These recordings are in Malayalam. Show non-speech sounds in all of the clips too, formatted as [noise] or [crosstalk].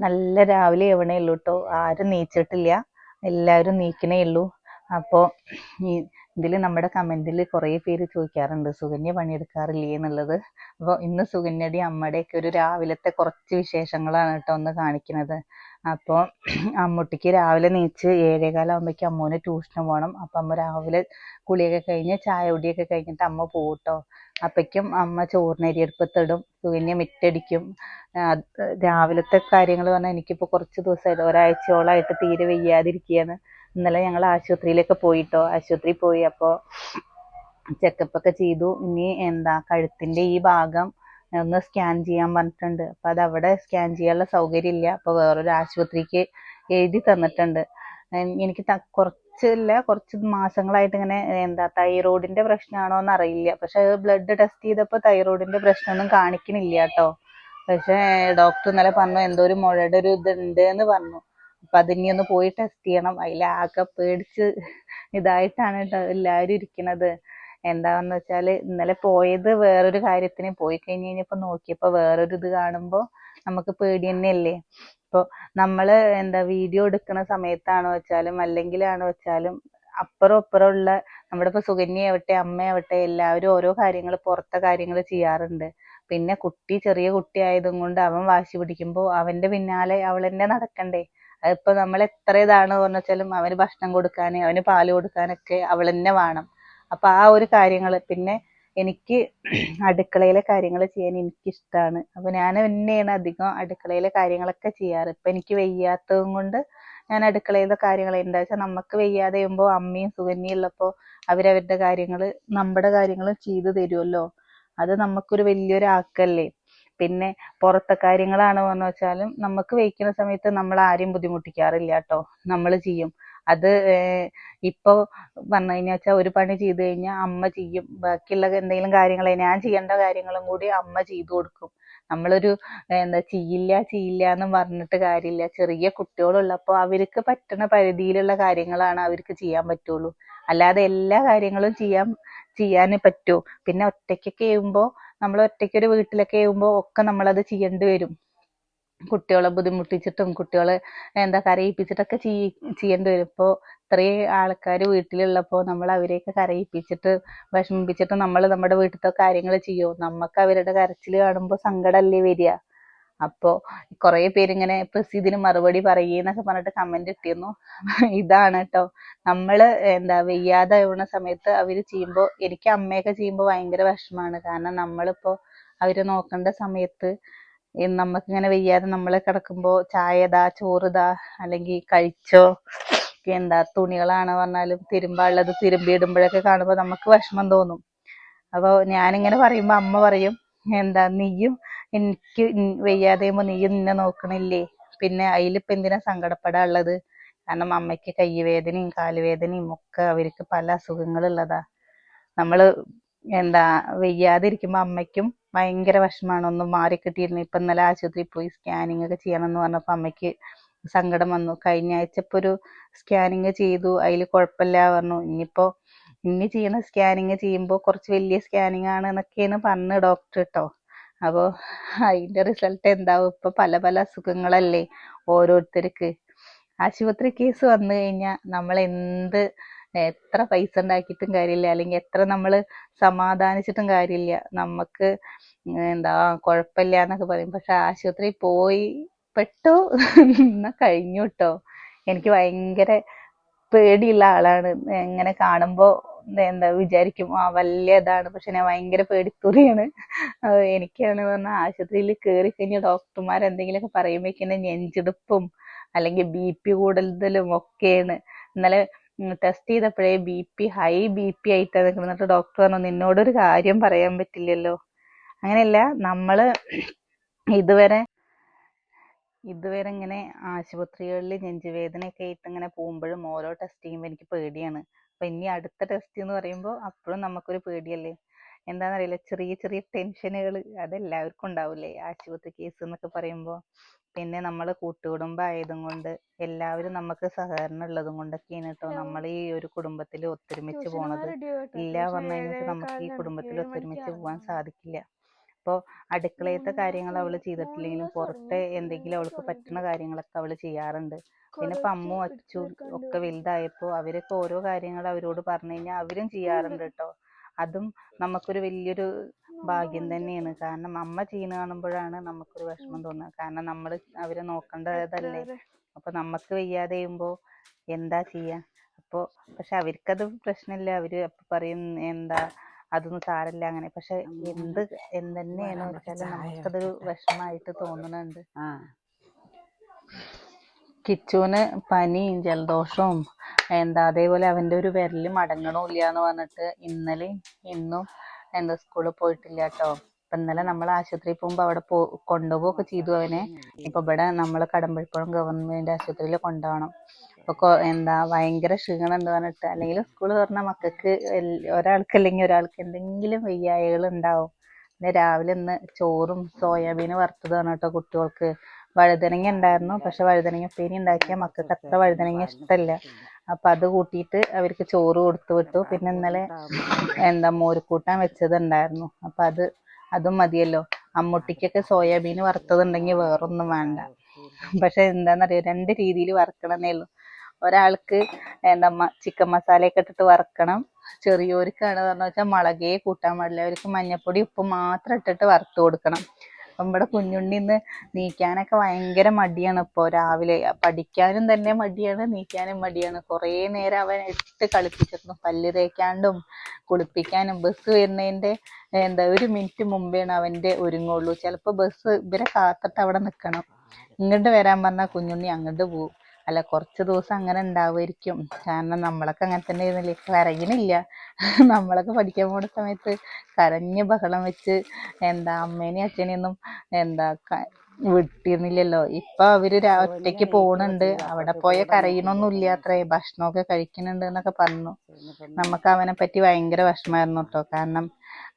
നല്ല രാവിലെ എവണേ ഉള്ളൂ കേട്ടോ ആരും നീച്ചിട്ടില്ല. എല്ലാവരും നീക്കണേ ഉള്ളൂ. അപ്പോൾ ഈ ഇതിൽ നമ്മുടെ കമന്റിൽ കുറേ പേര് ചോദിക്കാറുണ്ട് സുകന്യ പണിയെടുക്കാറില്ലേ? എന്നുള്ളത്. അപ്പോൾ ഇന്ന് സുഗന്യടി അമ്മയുടെയൊക്കെ ഒരു രാവിലത്തെ കുറച്ച് വിശേഷങ്ങളാണ് കേട്ടോ ഒന്ന് കാണിക്കുന്നത് അപ്പോൾ അമ്മുട്ടിക്ക് രാവിലെ നീച്ച് ഏഴേകാലാകുമ്പോഴേക്കും അമ്മൂന് ട്യൂഷന് പോകണം അപ്പം അമ്മ രാവിലെ കുളിയൊക്കെ കഴിഞ്ഞ് ചായ കുടിയൊക്കെ കഴിഞ്ഞിട്ട് അമ്മ പോകും കേട്ടോ അപ്പോഴേക്കും അമ്മ ചോറിനരി അടുപ്പത്തിടും സുകന്യ മിറ്റടിക്കും. രാവിലത്തെ കാര്യങ്ങൾ പറഞ്ഞാൽ എനിക്കിപ്പോൾ കുറച്ച് ദിവസമായിട്ട് ഒരാഴ്ചയോളമായിട്ട് തീരെ വയ്യാതിരിക്കുകയാണ് ഇന്നലെ ഞങ്ങൾ ആശുപത്രിയിലൊക്കെ പോയിട്ടോ? ആശുപത്രിയിൽ പോയി. അപ്പോൾ ചെക്കപ്പ് ഒക്കെ ചെയ്തു. ഇനി എന്താ കഴുത്തിന്റെ ഈ ഭാഗം ഒന്ന് സ്കാൻ ചെയ്യാൻ പറഞ്ഞിട്ടുണ്ട്. അപ്പൊ അത് അവിടെ സ്കാൻ ചെയ്യാനുള്ള സൗകര്യം ഇല്ല അപ്പൊ വേറൊരു ആശുപത്രിക്ക് എഴുതി തന്നിട്ടുണ്ട്. എനിക്ക് ത- കുറച്ചില്ല കുറച്ച് മാസങ്ങളായിട്ട് ഇങ്ങനെ എന്താ തൈറോയിഡിന്റെ പ്രശ്നമാണോ എന്ന് അറിയില്ല. പക്ഷെ ബ്ലഡ് ടെസ്റ്റ് ചെയ്തപ്പോൾ തൈറോയിഡിന്റെ പ്രശ്നമൊന്നും കാണിക്കണില്ല കേട്ടോ. പക്ഷെ ഡോക്ടർ ഇന്നലെ പറഞ്ഞു എന്തോ ഒരു മുഴയുടെ ഒരു ഇതുണ്ട് എന്ന് പറഞ്ഞു. അപ്പൊ അതിനി ഒന്ന് പോയി ടെസ്റ്റ് ചെയ്യണം. അതിലാകെ പേടിച്ച് ഇതായിട്ടാണ് ട്ടോ എല്ലാവരും ഇരിക്കണത്. എന്താന്ന് വെച്ചാൽ ഇന്നലെ പോയത് വേറൊരു കാര്യത്തിന് പോയി കഴിഞ്ഞ് കഴിഞ്ഞപ്പോ നോക്കിയപ്പോ വേറൊരു ഇത് കാണുമ്പോ നമുക്ക് പേടി തന്നെയല്ലേ ഇപ്പൊ നമ്മൾ എന്താ വീഡിയോ എടുക്കുന്ന സമയത്താണോ വെച്ചാലും അല്ലെങ്കിലാണോ വെച്ചാലും അപ്പുറം ഇപ്പുറം ഉള്ള നമ്മുടെ ഇപ്പൊ സുകന്യയാവട്ടെ അമ്മയാവട്ടെ എല്ലാവരും ഓരോ കാര്യങ്ങൾ പുറത്തെ കാര്യങ്ങൾ ചെയ്യാറുണ്ട്. പിന്നെ കുട്ടി ചെറിയ കുട്ടി ആയതും കൊണ്ട് അവൻ വാശി പിടിക്കുമ്പോ അവന്റെ പിന്നാലെ അവൾ തന്നെ നടക്കണ്ടേ? അതിപ്പോ നമ്മൾ എത്ര ഇതാണ് പറഞ്ഞു വെച്ചാലും അവന് ഭക്ഷണം കൊടുക്കാന് അവന് പാൽ കൊടുക്കാനൊക്കെ അവൾ തന്നെ വേണം. അപ്പൊ ആ ഒരു കാര്യങ്ങൾ പിന്നെ എനിക്ക് അടുക്കളയിലെ കാര്യങ്ങൾ ചെയ്യാൻ എനിക്ക് ഇഷ്ടമാണ് അപ്പൊ ഞാൻ തന്നെയാണ് അധികം അടുക്കളയിലെ കാര്യങ്ങളൊക്കെ ചെയ്യാറ്. ഇപ്പൊ എനിക്ക് വയ്യാത്തതും കൊണ്ട് ഞാൻ അടുക്കളയിലെ കാര്യങ്ങൾ എന്താ വെച്ചാൽ നമുക്ക് വയ്യാതെ ചെയ്യുമ്പോൾ അമ്മയും സുകന്യയും ഉള്ളപ്പോൾ അവരവരുടെ കാര്യങ്ങൾ നമ്മുടെ കാര്യങ്ങൾ ചെയ്തു തരുമല്ലോ അത് നമുക്കൊരു വലിയൊരു ആക്കല്ലേ പിന്നെ പുറത്തെ കാര്യങ്ങളാണ് പറഞ്ഞു വെച്ചാലും നമുക്ക് വയ്ക്കുന്ന സമയത്ത് നമ്മൾ ആരെയും ബുദ്ധിമുട്ടിക്കാറില്ല കേട്ടോ. നമ്മൾ ചെയ്യും. അത് ഇപ്പോൾ ഇപ്പൊ പറഞ്ഞു കഴിഞ്ഞാൽ വെച്ചാൽ ഒരു പണി ചെയ്തു കഴിഞ്ഞാൽ അമ്മ ചെയ്യും. ബാക്കിയുള്ള എന്തെങ്കിലും കാര്യങ്ങൾ ഞാൻ ചെയ്യേണ്ട കാര്യങ്ങളും കൂടി അമ്മ ചെയ്തു കൊടുക്കും. നമ്മളൊരു എന്താ ചെയ്യില്ല ചെയ്യില്ല എന്ന് പറഞ്ഞിട്ട് കാര്യമില്ല. ചെറിയ കുട്ടികളുള്ളപ്പോൾ അവർക്ക് പറ്റുന്ന പരിധിയിലുള്ള കാര്യങ്ങളാണ് അവർക്ക് ചെയ്യാൻ പറ്റുള്ളൂ. അല്ലാതെ എല്ലാ കാര്യങ്ങളും ചെയ്യാൻ ചെയ്യാൻ പറ്റൂ. പിന്നെ ഒറ്റയ്ക്കൊക്കെ ചെയ്യുമ്പോൾ നമ്മൾ ഒറ്റയ്ക്ക് ഒരു വീട്ടിലൊക്കെ ചെയ്യുമ്പോൾ ഒക്കെ നമ്മളത് ചെയ്യേണ്ടി വരും. കുട്ടികളെ ബുദ്ധിമുട്ടിച്ചിട്ടും കുട്ടികളെ എന്താ കരയിപ്പിച്ചിട്ടൊക്കെ ചെയ്യ ചെയ്യേണ്ടി വരും. ഇപ്പോൾ ഇത്രയും ആൾക്കാർ വീട്ടിലുള്ളപ്പോൾ നമ്മൾ അവരെയൊക്കെ കരയിപ്പിച്ചിട്ട് വിഷമിപ്പിച്ചിട്ട് നമ്മൾ നമ്മുടെ വീട്ടിലത്തെ കാര്യങ്ങൾ ചെയ്യും? നമുക്ക് അവരുടെ കരച്ചിൽ കാണുമ്പോൾ സങ്കടമല്ലേ വരിക. അപ്പോൾ കുറേ പേരിങ്ങനെ പ്രസ് ഇതിന് മറുപടി പറയുന്നൊക്കെ പറഞ്ഞിട്ട് കമന്റ് ഇട്ടിരുന്നു. ഇതാണ് കേട്ടോ നമ്മൾ എന്താ വെയ്യാതെ ആവുന്ന സമയത്ത് അവർ ചെയ്യുമ്പോൾ എനിക്ക് അമ്മയൊക്കെ ചെയ്യുമ്പോൾ ഭയങ്കര വിഷമാണ്. കാരണം നമ്മളിപ്പോ അവരെ നോക്കേണ്ട സമയത്ത് നമുക്കിങ്ങനെ വയ്യാതെ നമ്മൾ കിടക്കുമ്പോൾ ചായതാ ചോറുതാ ചോറ് അല്ലെങ്കിൽ കഴിച്ചോ എന്താ തുണികളാണ് പറഞ്ഞാലും തിരുമ്പാനുള്ളത് തിരുമ്പി ഇടുമ്പോഴൊക്കെ കാണുമ്പോൾ നമുക്ക് വിഷമം തോന്നും. അപ്പോൾ ഞാനിങ്ങനെ പറയുമ്പോൾ അമ്മ പറയും എന്താ നീയും എനിക്ക് ഇൻ- വയ്യാതെ ആകുമ്പോൾ നീയും നിന്നെ നോക്കണില്ലേ? പിന്നെ അതിലിപ്പോൾ എന്തിനാ സങ്കടപ്പെടാനുള്ളത് കാരണം അമ്മയ്ക്ക് കൈവേദനയും കാലുവേദനയും ഒക്കെ അവർക്ക് പല അസുഖങ്ങളുള്ളതാ. നമ്മൾ എന്താ വയ്യാതിരിക്കുമ്പോ അമ്മയ്ക്കും ഭയങ്കര വിഷമാണ് ഒന്ന് മാറി കിട്ടിയിരുന്നു. ഇപ്പൊ ഇന്നലെ ആശുപത്രി പോയി സ്കാനിങ് ഒക്കെ ചെയ്യണം എന്ന് പറഞ്ഞപ്പോ അമ്മയ്ക്ക് സങ്കടം വന്നു. കഴിഞ്ഞ ആഴ്ച ഇപ്പൊ ഒരു സ്കാനിങ് ചെയ്തു. അതിൽ കുഴപ്പമില്ല പറഞ്ഞു. ഇനിയിപ്പോ ഇനി ചെയ്യുന്ന സ്കാനിങ് ചെയ്യുമ്പോ കുറച്ച് വലിയ സ്കാനിങ് ആണ് എന്നൊക്കെയാണ് പറഞ്ഞ ഡോക്ടർ കേട്ടോ അപ്പോ അതിന്റെ റിസൾട്ട് എന്താവും? ഇപ്പൊ പല പല അസുഖങ്ങളല്ലേ ഓരോരുത്തർക്ക്. ആശുപത്രി കേസ് വന്നു കഴിഞ്ഞാൽ നമ്മൾ എന്ത് എത്ര പൈസ ഉണ്ടാക്കിയിട്ടും കാര്യമില്ല. അല്ലെങ്കിൽ എത്ര നമ്മൾ സമാധാനിച്ചിട്ടും കാര്യമില്ല. നമുക്ക് എന്താ കുഴപ്പമില്ല എന്നൊക്കെ പറയും. പക്ഷെ ആശുപത്രിയിൽ പോയി പെട്ടു. എന്നാ കഴിഞ്ഞു കേട്ടോ എനിക്ക് ഭയങ്കര പേടിയുള്ള ആളാണ്. എങ്ങനെ കാണുമ്പോ എന്താ വിചാരിക്കും ആ വലിയ ഇതാണ്. പക്ഷെ ഞാൻ ഭയങ്കര പേടിത്തുറിയാണ്. എനിക്കാണ് പറഞ്ഞാൽ ആശുപത്രിയിൽ കയറി കഴിഞ്ഞ ഡോക്ടർമാർ എന്തെങ്കിലുമൊക്കെ പറയുമ്പോഴേക്കും നെഞ്ചിടിപ്പും അല്ലെങ്കിൽ ബി പി കൂടുതലും ഒക്കെയാണ്. ഇന്നലെ test ചെയ്തപ്പോഴേ B P high B P നിൽക്കുന്നത് എന്നിട്ട് ഡോക്ടർ പറഞ്ഞു നിന്നോടൊരു കാര്യം പറയാൻ പറ്റില്ലല്ലോ. അങ്ങനെയല്ല നമ്മൾ ഇതുവരെ ഇതുവരെ ഇങ്ങനെ ആശുപത്രികളിൽ നെഞ്ചുവേദനയൊക്കെ ആയിട്ട് ഇങ്ങനെ പോകുമ്പോഴും ഓരോ ടെസ്റ്റ് ചെയ്യുമ്പോൾ എനിക്ക് പേടിയാണ്. അപ്പൊ ഇനി അടുത്ത ടെസ്റ്റ് എന്ന് പറയുമ്പോൾ അപ്പോഴും നമുക്കൊരു പേടിയല്ലേ? എന്താണെന്നറിയില്ല ചെറിയ ചെറിയ ടെൻഷനുകൾ അതെല്ലാവർക്കും ഉണ്ടാവില്ലേ? ആശുപത്രി കേസ് എന്നൊക്കെ പറയുമ്പോൾ പിന്നെ നമ്മൾ കൂട്ടുകുടുംബം ആയതും കൊണ്ട് എല്ലാവരും നമുക്ക് സഹകരണം ഉള്ളതും കൊണ്ടൊക്കെയാണ് കേട്ടോ നമ്മൾ ഈ ഒരു കുടുംബത്തിൽ ഒത്തൊരുമിച്ച് പോണത്. ഇല്ല പറഞ്ഞു കഴിഞ്ഞാൽ നമുക്ക് ഈ കുടുംബത്തിൽ ഒത്തൊരുമിച്ച് പോകാൻ സാധിക്കില്ല. അപ്പോൾ അടുക്കളയത്തെ കാര്യങ്ങൾ അവൾ ചെയ്തിട്ടില്ലെങ്കിലും പുറത്തെ എന്തെങ്കിലും അവൾക്ക് പറ്റുന്ന കാര്യങ്ങളൊക്കെ അവൾ ചെയ്യാറുണ്ട്. പിന്നെ ഇപ്പം അമ്മു അച്ചു ഒക്കെ വലുതായപ്പോൾ അവരൊക്കെ ഓരോ കാര്യങ്ങൾ അവരോട് പറഞ്ഞു കഴിഞ്ഞാൽ അവരും ചെയ്യാറുണ്ട് കേട്ടോ അതും നമുക്കൊരു വലിയൊരു ഭാഗ്യം തന്നെയാണ്. കാരണം അമ്മ ചെയ്യുന്ന കാണുമ്പോഴാണ് നമുക്കൊരു വിഷമം തോന്നുക. കാരണം നമ്മൾ അവരെ നോക്കേണ്ടതല്ലേ. അപ്പൊ നമുക്ക് വയ്യാതെ ചെയ്യുമ്പോ എന്താ ചെയ്യാ? അപ്പോൾ പക്ഷെ അവർക്കത് പ്രശ്നമില്ല. അവർ അപ്പൊ പറയും എന്താ? അതൊന്നും സാരമില്ല. അങ്ങനെ. പക്ഷെ എന്ത് എന്തെന്നെയാണ് വെച്ചാൽ നമുക്കതൊരു വിഷമമായിട്ട് തോന്നുന്നുണ്ട്. ആ. കിച്ചുവിന് പനിയും ജലദോഷവും എന്താ അതേപോലെ അവന്റെ ഒരു വിരൽ മടങ്ങണമില്ല എന്ന് പറഞ്ഞിട്ട് ഇന്നലെ ഇന്നും എന്താ സ്കൂളിൽ പോയിട്ടില്ല കേട്ടോ അപ്പം ഇന്നലെ നമ്മൾ ആശുപത്രിയിൽ പോകുമ്പോൾ അവിടെ പോ കൊണ്ടുപോവുകയൊക്കെ ചെയ്തു അവനെ. ഇപ്പം ഇവിടെ നമ്മൾ കടമ്പഴിപ്പുഴം ഗവൺമെന്റ് ആശുപത്രിയിൽ കൊണ്ടുപോകണം. അപ്പോൾ എന്താ ഭയങ്കര ക്ഷീണം എന്ന് പറഞ്ഞിട്ട് അല്ലെങ്കിൽ സ്കൂൾ തുറന്ന മക്കൾക്ക് ഒരാൾക്ക് അല്ലെങ്കിൽ ഒരാൾക്ക് എന്തെങ്കിലും വയ്യായകൾ ഉണ്ടാവും. പിന്നെ രാവിലെ ഇന്ന് ചോറും സോയാബീൻ വറുത്തതാണ് കേട്ടോ കുട്ടികൾക്ക്. വഴുതനങ്ങ ഉണ്ടായിരുന്നു. പക്ഷെ വഴുതനങ്ങ ഉപ്പേരി ഉണ്ടാക്കിയ മക്കൾക്ക് അത്ര വഴുതനങ്ങ ഇഷ്ടമല്ല അപ്പൊ അത് കൂട്ടിയിട്ട് അവർക്ക് ചോറ് കൊടുത്തു വിട്ടു. പിന്നെ ഇന്നലെ എന്താ മോരുക്കൂട്ടാൻ വെച്ചത് ഉണ്ടായിരുന്നു അപ്പൊ അത് അതും മതിയല്ലോ. അമ്മുട്ടിക്കൊക്കെ സോയാബീൻ വറുത്തതുണ്ടെങ്കിൽ വേറൊന്നും വേണ്ട. പക്ഷെ എന്താന്നറിയോ? രണ്ട് രീതിയിൽ വറക്കണമെന്നേ ഉള്ളൂ. ഒരാൾക്ക് എന്താ ചിക്കൻ മസാലയൊക്കെ ഇട്ടിട്ട് വറക്കണം. ചെറിയോർക്കാണ് പറഞ്ഞു വെച്ചാൽ മുളകേ കൂട്ടാൻ പാടില്ല. അവർക്ക് മഞ്ഞപ്പൊടി ഉപ്പ് മാത്രം ഇട്ടിട്ട് വറുത്ത് കൊടുക്കണം. ഇവിടെ കുഞ്ഞുണ്ണി ഇന്ന് നീക്കാനൊക്കെ ഭയങ്കര മടിയാണ് ഇപ്പോൾ രാവിലെ. പഠിക്കാനും തന്നെ മടിയാണ് നീക്കാനും മടിയാണ്. കുറേ നേരം അവൻ ഇട്ട് കളിപ്പിച്ചിരുന്നു. പല്ല് തേക്കാണ്ടും കുളിപ്പിക്കാനും ബസ് വരുന്നതിന്റെ എന്താ ഒരു മിനിറ്റ് മുമ്പേണ് അവന്റെ ഒരുങ്ങുള്ളൂ. ചിലപ്പോൾ ബസ് ഇവരെ കാത്തിട്ട് അവിടെ നിൽക്കണം ഇങ്ങോട്ട് വരാൻ പറഞ്ഞാൽ കുഞ്ഞുണ്ണി അങ്ങോട്ട് പോവും. അല്ല കുറച്ച് ദിവസം അങ്ങനെ ഉണ്ടാവുമായിരിക്കും. കാരണം നമ്മളൊക്കെ അങ്ങനെ തന്നെ ആയിരുന്നില്ലേ? കരയണില്ല. നമ്മളൊക്കെ പഠിക്കാൻ പോണ സമയത്ത് കരഞ്ഞ് ബഹളം വെച്ച് എന്താ അമ്മേനെയും അച്ഛനെയൊന്നും എന്താ വിട്ടിരുന്നില്ലല്ലോ. ഇപ്പൊ അവർ ഒറ്റയ്ക്ക് പോണുണ്ട്. അവിടെ പോയ കരയണൊന്നുമില്ല അത്രേ. ഭക്ഷണമൊക്കെ കഴിക്കുന്നുണ്ട് എന്നൊക്കെ പറഞ്ഞു. നമുക്ക് അവനെ പറ്റി ഭയങ്കര വിഷമായിരുന്നു കേട്ടോ കാരണം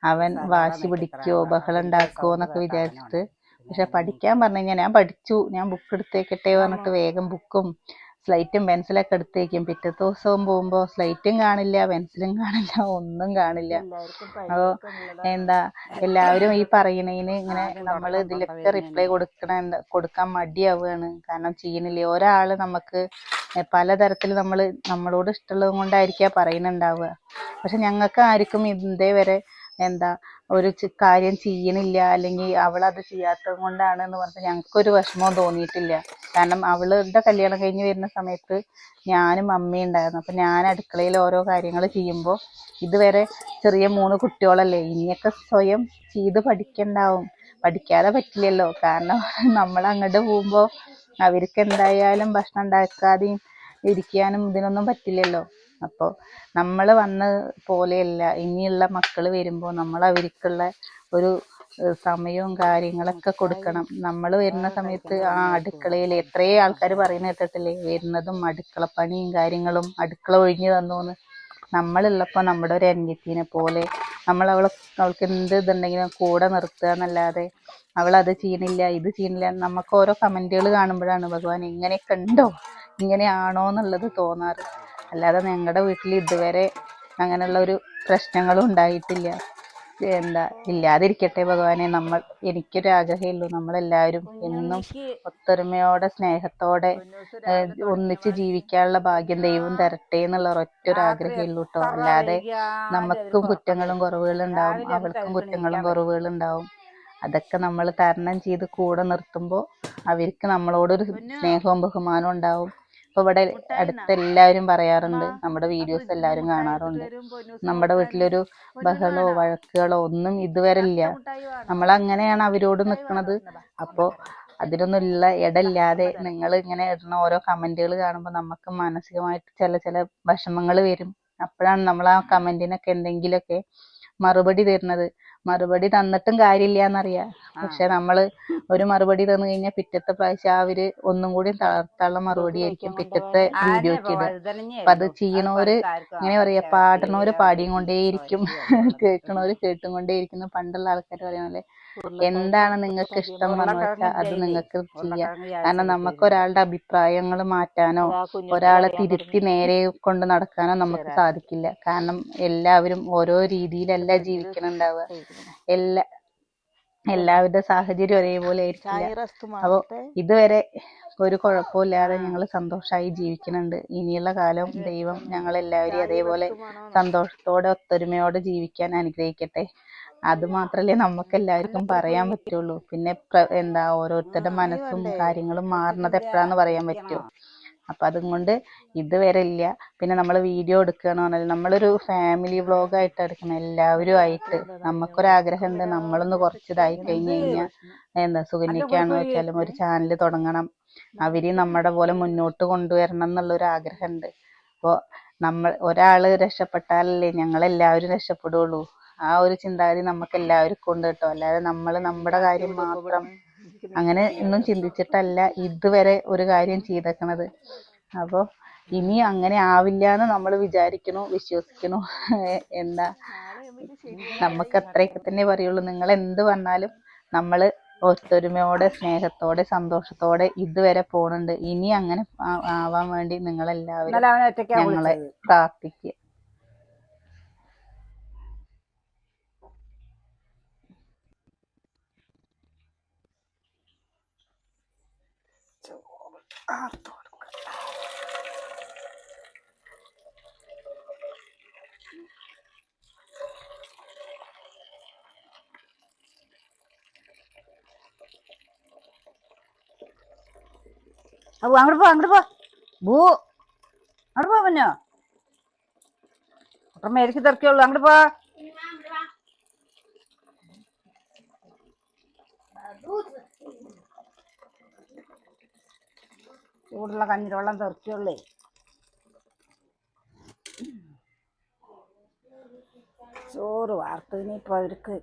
അവൻ വാശി പിടിക്കോ ബഹളം ഉണ്ടാക്കുവോ എന്നൊക്കെ വിചാരിച്ചിട്ട് പക്ഷെ പഠിക്കാൻ പറഞ്ഞു കഴിഞ്ഞാൽ ഞാൻ പഠിച്ചു. ഞാൻ ബുക്ക് എടുത്തേക്കട്ടെ പറഞ്ഞിട്ട് വേഗം ബുക്കും സ്ലൈറ്റും പെൻസിലൊക്കെ എടുത്തേക്കും. പിറ്റത്തെ ദിവസവും പോകുമ്പോൾ സ്ലൈറ്റും കാണില്ല പെൻസിലും കാണില്ല ഒന്നും കാണില്ല. അപ്പോ എന്താ എല്ലാവരും ഈ പറയണേന് ഇങ്ങനെ നമ്മൾ ഇതിലൊക്കെ റിപ്ലൈ കൊടുക്കണ എന്താ കൊടുക്കാൻ മടിയാവുകയാണ് കാരണം ചെയ്യണില്ലേ? ഒരാൾ നമുക്ക് പലതരത്തിൽ നമ്മൾ നമ്മളോട് ഇഷ്ടമുള്ളത് കൊണ്ടായിരിക്കാം പറയുന്നുണ്ടാവുക. പക്ഷെ ഞങ്ങൾക്ക് ആർക്കും ഇതേ വരെ എന്താ ഒരു കാര്യം ചെയ്യണില്ല അല്ലെങ്കിൽ അവൾ അത് ചെയ്യാത്തത് കൊണ്ടാണ് എന്ന് പറഞ്ഞിട്ട് ഞങ്ങൾക്കൊരു വിഷമവും തോന്നിയിട്ടില്ല. കാരണം അവളുടെ കല്യാണം കഴിഞ്ഞ് വരുന്ന സമയത്ത് ഞാനും അമ്മയും ഉണ്ടായിരുന്നു. അപ്പം ഞാൻ അടുക്കളയിൽ ഓരോ കാര്യങ്ങൾ ചെയ്യുമ്പോൾ ഇതുവരെ ചെറിയ മൂന്ന് കുട്ടികളല്ലേ ഇനിയൊക്കെ സ്വയം ചെയ്ത് പഠിക്കണ്ടാവും. പഠിക്കാതെ പറ്റില്ലല്ലോ. കാരണം [laughs] നമ്മൾ അങ്ങോട്ട് പോകുമ്പോൾ അവർക്ക് എന്തായാലും ഭക്ഷണം ഉണ്ടാക്കാതെയും ഇരിക്കാനും ഇതിനൊന്നും പറ്റില്ലല്ലോ. അപ്പോൾ നമ്മൾ വന്ന പോലെയല്ല ഇനിയുള്ള മക്കൾ വരുമ്പോൾ നമ്മൾ അവർക്കുള്ള ഒരു സമയവും കാര്യങ്ങളൊക്കെ കൊടുക്കണം. നമ്മൾ വരുന്ന സമയത്ത് ആ അടുക്കളയിൽ എത്രയോ ആൾക്കാർ പറയുന്ന കേട്ടിട്ടില്ലേ? വരുന്നതും അടുക്കള പണിയും കാര്യങ്ങളും അടുക്കള ഒഴിഞ്ഞു തന്നൂന്ന്. നമ്മളുള്ളപ്പോൾ നമ്മുടെ ഒരു അന്യത്തിനെ പോലെ നമ്മൾ അവളെ അവൾക്ക് എന്ത് ഇതുണ്ടെങ്കിലും കൂടെ നിർത്തുക എന്നല്ലാതെ അവൾ അത് ചെയ്യണില്ല ഇത് ചെയ്യണില്ല. നമുക്ക് ഓരോ കമന്റുകൾ കാണുമ്പോഴാണ് ഭഗവാൻ ഇങ്ങനെയൊക്കെ ഉണ്ടോ? ഇങ്ങനെയാണോ എന്നുള്ളത് തോന്നാറ്. അല്ലാതെ ഞങ്ങളുടെ വീട്ടിൽ ഇതുവരെ അങ്ങനെയുള്ള ഒരു പ്രശ്നങ്ങളും ഉണ്ടായിട്ടില്ല. എന്താ ഇല്ലാതിരിക്കട്ടെ ഭഗവാനെ നമ്മൾ എനിക്കൊരു ആഗ്രഹമേ ഉള്ളൂ. നമ്മളെല്ലാവരും എന്നും ഒത്തൊരുമയോടെ സ്നേഹത്തോടെ ഒന്നിച്ച് ജീവിക്കാനുള്ള ഭാഗ്യം ദൈവം തരട്ടെ എന്നുള്ള ഒരൊറ്റ ഒരു ആഗ്രഹമേ കേട്ടോ അല്ലാതെ നമുക്കും കുറ്റങ്ങളും കുറവുകളും ഉണ്ടാവും അവൾക്കും കുറ്റങ്ങളും കുറവുകളും ഉണ്ടാവും. അതൊക്കെ നമ്മൾ തരണം ചെയ്ത് കൂടെ നിർത്തുമ്പോൾ അവർക്ക് നമ്മളോടൊരു സ്നേഹവും ബഹുമാനവും ഉണ്ടാവും. ഇപ്പൊ ഇവിടെ അടുത്ത് എല്ലാവരും പറയാറുണ്ട്. നമ്മുടെ വീഡിയോസ് എല്ലാവരും കാണാറുണ്ട്. നമ്മുടെ വീട്ടിലൊരു ബഹളോ വഴക്കുകളോ ഒന്നും ഇതുവരെ ഇല്ല. നമ്മൾ അങ്ങനെയാണ് അവരോട് നിൽക്കുന്നത് അപ്പോൾ അതിനൊന്നുമില്ല ഇടയില്ലാതെ നിങ്ങൾ ഇങ്ങനെ ഇടുന്ന ഓരോ കമന്റുകൾ കാണുമ്പോൾ നമുക്ക് മാനസികമായിട്ട് ചില ചില വിഷമങ്ങൾ വരും. അപ്പോഴാണ് നമ്മൾ ആ കമന്റിനൊക്കെ എന്തെങ്കിലുമൊക്കെ മറുപടി തരുന്നത്. മറുപടി തന്നിട്ടും കാര്യമില്ല എന്നറിയാം പക്ഷെ നമ്മൾ ഒരു മറുപടി തന്നു കഴിഞ്ഞാൽ പിറ്റത്തെ പ്രാവശ്യം അവർ ഒന്നും കൂടി തളർത്താനുള്ള മറുപടി ആയിരിക്കും. പിറ്റത്തെ വീഡിയോക്ക് ഇടുക അപ്പൊ അത് ചെയ്യണോര് ഇങ്ങനെ പറയാ പാടണോര് പാടിയും കൊണ്ടേയിരിക്കും. കേൾക്കണോര് കേട്ടും കൊണ്ടേയിരിക്കും. പണ്ടുള്ള ആൾക്കാർ പറയുന്ന പോലെ എന്താണ് നിങ്ങൾക്ക് ഇഷ്ടം എന്ന് വെച്ചാൽ അത് നിങ്ങൾക്ക് ചെയ്യാം. കാരണം നമുക്ക് ഒരാളുടെ അഭിപ്രായങ്ങൾ മാറ്റാനോ ഒരാളെ തിരുത്തി നേരെ കൊണ്ട് നടക്കാനോ നമുക്ക് സാധിക്കില്ല. കാരണം എല്ലാവരും ഓരോ രീതിയിലല്ല ജീവിക്കണുണ്ടാവുക. എല്ലാ എല്ലാവരുടെ സാഹചര്യം ഒരേപോലെ ആയിരിക്കില്ല. അപ്പൊ ഇതുവരെ ഒരു കുഴപ്പമില്ലാതെ ഞങ്ങൾ സന്തോഷമായി ജീവിക്കുന്നുണ്ട്. ഇനിയുള്ള കാലം ദൈവം ഞങ്ങൾ എല്ലാവരെയും അതേപോലെ സന്തോഷത്തോടെ ഒത്തൊരുമയോടെ ജീവിക്കാൻ അനുഗ്രഹിക്കട്ടെ. അത് മാത്രല്ലേ നമുക്ക് എല്ലാവർക്കും പറയാൻ പറ്റുള്ളൂ. പിന്നെ എന്താ ഓരോരുത്തരുടെ മനസ്സും കാര്യങ്ങളും മാറുന്നത് എപ്പോഴാന്ന് പറയാൻ പറ്റുമോ അപ്പൊ അതുകൊണ്ട് ഇതുവരെ ഇല്ല. പിന്നെ നമ്മൾ വീഡിയോ എടുക്കുകയെന്ന് പറഞ്ഞാൽ നമ്മളൊരു ഫാമിലി വ്ളോഗ് ആയിട്ട് എടുക്കണം എല്ലാവരും ആയിട്ട് നമുക്കൊരാഗ്രഹം ഉണ്ട് നമ്മളൊന്ന് കുറച്ചിതായി കഴിഞ്ഞ് കഴിഞ്ഞാൽ എന്താ സുകന്യക്കാന്ന് വെച്ചാലും ഒരു ചാനൽ തുടങ്ങണം. അവർ നമ്മുടെ പോലെ മുന്നോട്ട് കൊണ്ടുവരണം എന്നുള്ളൊരു ആഗ്രഹമുണ്ട് അപ്പോൾ നമ്മൾ ഒരാൾ രക്ഷപ്പെട്ടാലല്ലേ ഞങ്ങൾ എല്ലാവരും രക്ഷപ്പെടുള്ളൂ. ആ ഒരു ചിന്താഗതി നമുക്ക് എല്ലാവർക്കും ഉണ്ട് കേട്ടോ. അല്ലാതെ നമ്മൾ നമ്മുടെ കാര്യം മാത്രം അങ്ങനെ ഒന്നും ചിന്തിച്ചിട്ടല്ല ഇതുവരെ ഒരു കാര്യം ചെയ്തേക്കണത്. അപ്പോൾ ഇനി അങ്ങനെ ആവില്ല എന്ന് നമ്മൾ വിചാരിക്കണു വിശ്വസിക്കണു [laughs] എന്താ [laughs] നമുക്ക് അത്രയൊക്കെ തന്നെ പറയുള്ളൂ. നിങ്ങൾ എന്ത് വന്നാലും നമ്മൾ ഒത്തൊരുമയോടെ സ്നേഹത്തോടെ സന്തോഷത്തോടെ ഇതുവരെ പോണുണ്ട്. ഇനി അങ്ങനെ ആവാൻ വേണ്ടി നിങ്ങൾ എല്ലാവരും ഞങ്ങളെ ഒറ്റയ്ക്കാ വിളിച്ചത് പ്രാർത്ഥിക്കുക അപ്പൊ അങ്ങോട്ട് പോ അങ്ങോട്ട് പോ. ഭൂ അങ്ങോട്ട് പോ പൊന്നോ. അത്ര മേരിക്ക് തിരക്കുള്ളൂ അങ്ങോട്ട് പോ. ചൂടുള്ള കഞ്ഞിരവെള്ളം തെറിച്ചുള്ളേ ചോറ് വാർത്തതിനിപ്പോൾ അവർക്ക്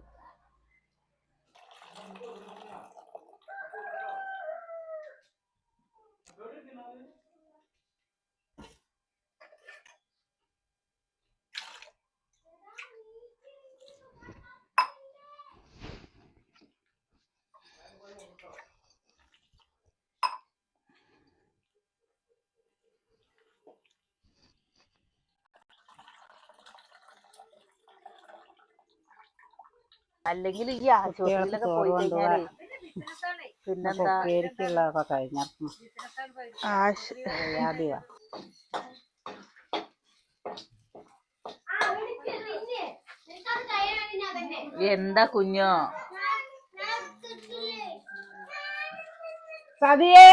അല്ലെങ്കിൽ ഈ ആശുപത്രിയിലൊക്കെ പോയി കഴിഞ്ഞാലേ പിന്നെന്താ? എന്താ കുഞ്ഞോ? സതിയേ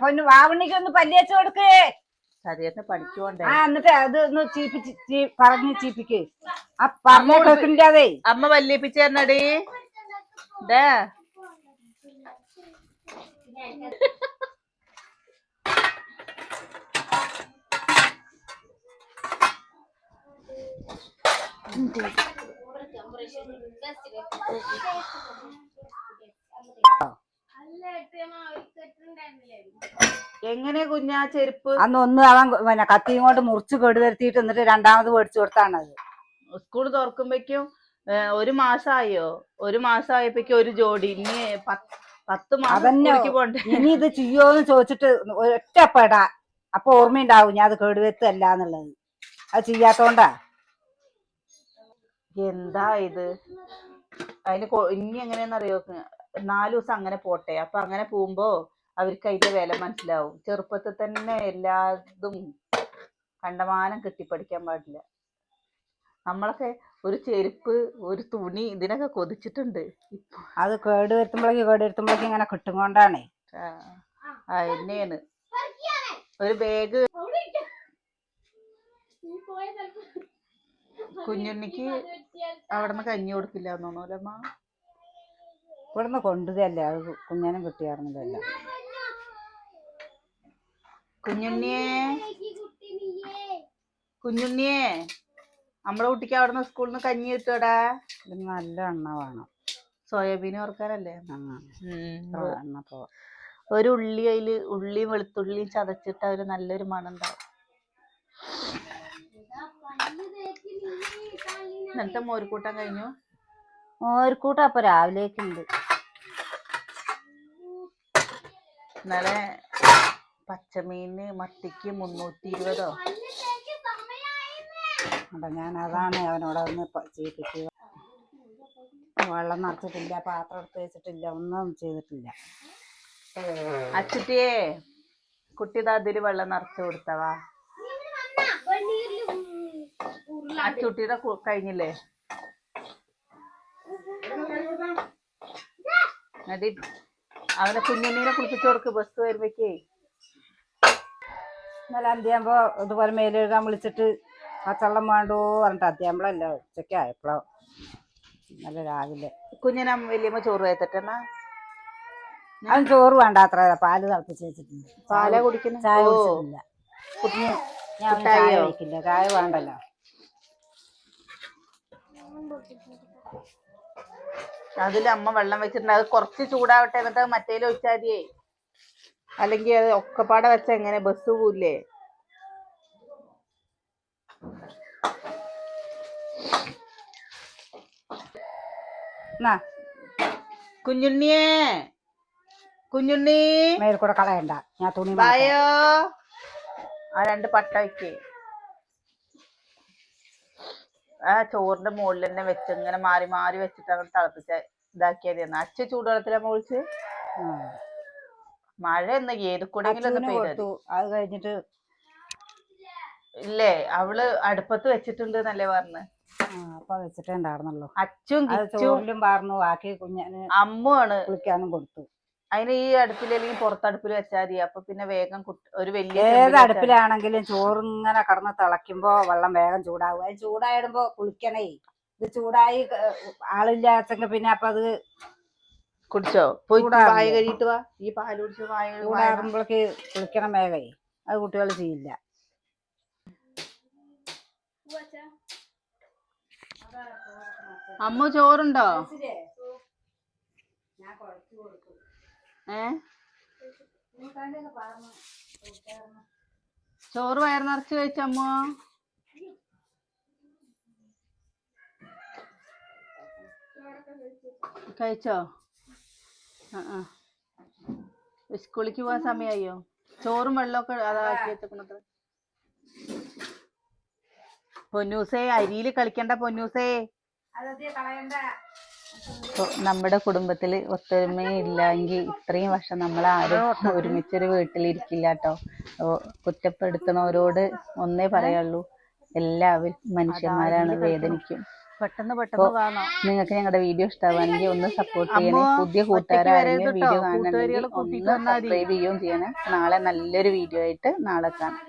പൊന്നു വാവണിക്ക് ഒന്ന് പല്ലിയച്ചു കൊടുക്കേ. സരിയത്തിന് പഠിക്കുവാണ്ടേ ആ എന്നിട്ട് അത് ഒന്ന് ചീപ്പിച്ച് പറഞ്ഞ് ചീപ്പിക്ക്. ആ പറഞ്ഞ കേൾക്കില്ലാതെ അമ്മ വല്യപ്പിച്ച് തരണടി എങ്ങനെ കുഞ്ഞാ ചെരുപ്പ്? അന്ന് ഒന്ന് അവൻ പിന്നെ കത്തിയും കൊണ്ട് മുറിച്ച് കേടുവരുത്തിയിട്ട് എന്നിട്ട് രണ്ടാമത് മേടിച്ചു കൊടുത്താണത്. അത് സ്കൂൾ തുറക്കുമ്പോഴേക്കും ഒരു മാസമായോ ഒരു മാസമായപ്പോഴേക്കും ഒരു ജോഡി. ഇനി പത്ത് മാസം പോണ്ടേ? ഇനി ഇത് ചെയ്യോന്ന് ചോദിച്ചിട്ട് ഒറ്റപ്പെട. അപ്പൊ ഓർമ്മയുണ്ടാവും ഞാൻ അത് കേടുവരുത്തല്ല എന്നുള്ളത് അത് ചെയ്യാത്തോണ്ടാ? എന്താ ഇത്? അതിന് ഇനി എങ്ങനെയാന്നറിയോ? നാല് ദിവസം അങ്ങനെ പോട്ടെ. അപ്പൊ അങ്ങനെ പോകുമ്പോ അവർക്ക് അതിന്റെ വില മനസ്സിലാവും. ചെറുപ്പത്തിൽ തന്നെ എല്ലാതും കണ്ടമാനം കെട്ടിപ്പടിക്കാൻ പാടില്ല. നമ്മളൊക്കെ ഒരു ചെരുപ്പ് ഒരു തുണി ഇതിനൊക്കെ കൊതിച്ചിട്ടുണ്ട്. അത് കേട് വരുത്തുമ്പോഴേക്ക് കേട് വരുത്തുമ്പോഴേക്ക് ഇങ്ങനെ കിട്ടും കൊണ്ടാണേ. ഒരു ബാഗ് കുഞ്ഞുണ്ണിക്ക് അവിടുന്ന് കഞ്ഞി കൊടുക്കില്ല തോന്നൂലമ്മ ഇവിടുന്ന് കൊണ്ടുതല്ലേ അത് കുഞ്ഞനും കിട്ടിയായിരുന്നതല്ല കുഞ്ഞുണ്ണിയേ. കുഞ്ഞുണ്ണിയെ. നമ്മളെ കുട്ടിക്ക് അവിടുന്ന് സ്കൂളിൽ നിന്ന് കഞ്ഞി കിട്ടുവടാ? നല്ല എണ്ണ വേണം. സോയാബീൻ ഓർക്കാനല്ലേ എണ്ണ പോ ഒരു ഉള്ളി അതിൽ ഉള്ളിയും വെളുത്തുള്ളിയും ചതച്ചിട്ട് അവർ നല്ലൊരു മണുണ്ടാവും. എന്നിട്ട് മോരുക്കൂട്ടം കഴിഞ്ഞു? മോരിക്കൂട്ടം അപ്പൊ രാവിലേക്കുണ്ട്. ഇന്നലെ പച്ചമീന് മത്തിക്ക് മുന്നൂറ്റി ഇരുപതോ? അപ്പൊ ഞാൻ അതാണ് അവനോട് ഒന്ന് ചെയ്യിപ്പിക്കുക വെള്ളം നിറച്ചിട്ടില്ല പാത്രം എടുത്ത് വെച്ചിട്ടില്ല ഒന്നും ചെയ്തിട്ടില്ല. അച്ചുട്ടിയെ കുട്ടി അതിൽ വെള്ളം നിറച്ചു കൊടുത്തവാ. അച്ചുട്ടിയുടെ കഴിഞ്ഞില്ലേ? എന്നിട്ട് അവനെ കുഞ്ഞുണ്ണീനെ കുളിപ്പിച്ചു കൊടുക്ക് ബസ് വരുമ്പോഴേക്കേ. ഇന്നലെ അന്ത്യാകുമ്പോ ഇതുപോലെ മേലെഴുകാൻ വിളിച്ചിട്ട് പച്ചവെള്ളം വേണ്ടോ പറഞ്ഞിട്ട് അന്ത്യാമ്പളല്ല ഉച്ചക്കായപ്പോഴോ നല്ല രാവിലെ. കുഞ്ഞിനെ വലിയമ്മ ചോറ് കയറ്റട്ടെന്നാ അത് ചോറ് വേണ്ട അത്ര പാൽ തിളപ്പിച്ച് വെച്ചിട്ടുണ്ട്. പാല കുടിക്കുന്ന? ചായ കുടിച്ചിട്ടില്ല. കുഞ്ഞ് ഞാൻ അവന് ചായ? കഴിക്കില്ല ചായ വേണ്ടല്ലോ. അതിൽ അമ്മ വെള്ളം വെച്ചിട്ടുണ്ട്. അത് കുറച്ച് ചൂടാവട്ടെ എന്നിട്ട് മറ്റേലും ഒഴിച്ചാതിയേ. അല്ലെങ്കിൽ അത് ഒക്കെപ്പാടെ വെച്ച എങ്ങനെ ബസ് പോവില്ലേ? എന്നാ കുഞ്ഞുണ്ണിയേ. കുഞ്ഞുണ്ണി. മേൽ കൂടെ കളയണ്ട. ഞാൻ തുണി. വായോ. ആ രണ്ട് പട്ട വയ്ക്ക് ആ ചോറിന്റെ മുകളിൽ തന്നെ വെച്ച് ഇങ്ങനെ മാറി മാറി വെച്ചിട്ട് അങ്ങോട്ട് തിളപ്പിച്ച ഇതാക്കിയാൽ മതി. അച്ഛ ചൂടുവെള്ളത്തിലാ മുകളിച്ച് ആ. മഴ എന്ന ഏത് കൂടെങ്കിലും അത് കഴിഞ്ഞിട്ട് ഇല്ലേ? അവൾ അടുപ്പത്ത് വെച്ചിട്ടുണ്ട് എന്നല്ലേ പറഞ്ഞ്. ആ, അപ്പൊ വെച്ചിട്ടുണ്ടായിരുന്നല്ലോ അച്ചും ചോറിലും പാർന്നു ബാക്കി കുഞ്ഞാന് അമ്മുവാണ്. കുളിക്കാനും കൊടുത്തു. അതിന് ഈ അടുപ്പിൽ അല്ലെങ്കിൽ പുറത്തടുപ്പിൽ വെച്ചാൽ മതി. അപ്പൊ പിന്നെ വേഗം ഒരു വലിയ ഏത് അടുപ്പിലാണെങ്കിലും ചോറ് ഇങ്ങനെ ചോറിങ്ങനെ കടന്ന് തിളയ്ക്കുമ്പോ വെള്ളം വേഗം ചൂടാവും. അത് ചൂടായിടുമ്പോ കുളിക്കണേ. ഇത് ചൂടായി ആളില്ലാച്ചെങ്കിൽ പിന്നെ അപ്പൊ അത് കുടിച്ചോ? പോയി പായ കഴിയിട്ട് വാ. ഈ പാൽ കുടിച്ച് വായ ചൂടാകുമ്പോഴേക്ക് കുളിക്കണം വേഗം. അത് കുട്ടികൾ ചെയ്യില്ല. അമ്മു ചോറുണ്ടോ? ഏ? ചോറ് വയർ നിറച്ച് കഴിച്ചമ്മോ കഴിച്ചോ. ആ ആ. സ്കൂളിലേക്ക് പോകാൻ സമയമായോ ചോറും വെള്ളമൊക്കെ അതാക്കി വെച്ചേക്കണത്. പൊന്നൂസേ അരിയിൽ കളിക്കണ്ട പൊന്നൂസേ. നമ്മുടെ കുടുംബത്തിൽ ഒത്തൊരുമയില്ലെങ്കിൽ ഇത്രയും വർഷം നമ്മൾ ആരും ഒരുമിച്ചൊരു വീട്ടിലിരിക്കില്ല കേട്ടോ കുറ്റപ്പെടുത്തണവരോട് കുറ്റപ്പെടുത്തുന്നവരോട് ഒന്നേ പറയുള്ളൂ. എല്ലാവരും മനുഷ്യന്മാരാണ് വേദനിക്കും. പെട്ടെന്ന് പെട്ടെന്ന് നിങ്ങൾക്ക് ഞങ്ങളുടെ വീഡിയോ ഇഷ്ടമാണെങ്കിൽ ഒന്ന് സപ്പോർട്ട് ചെയ്യണേ. പുതിയ കൂട്ടുകാരാണെങ്കിൽ വീഡിയോ കാണണമെങ്കിൽ ഒന്ന് സബ്സ്ക്രൈബ് ചെയ്യുകയും ചെയ്യണേ. നാളെ നല്ലൊരു വീഡിയോ ആയിട്ട് നാളെ കാണാം.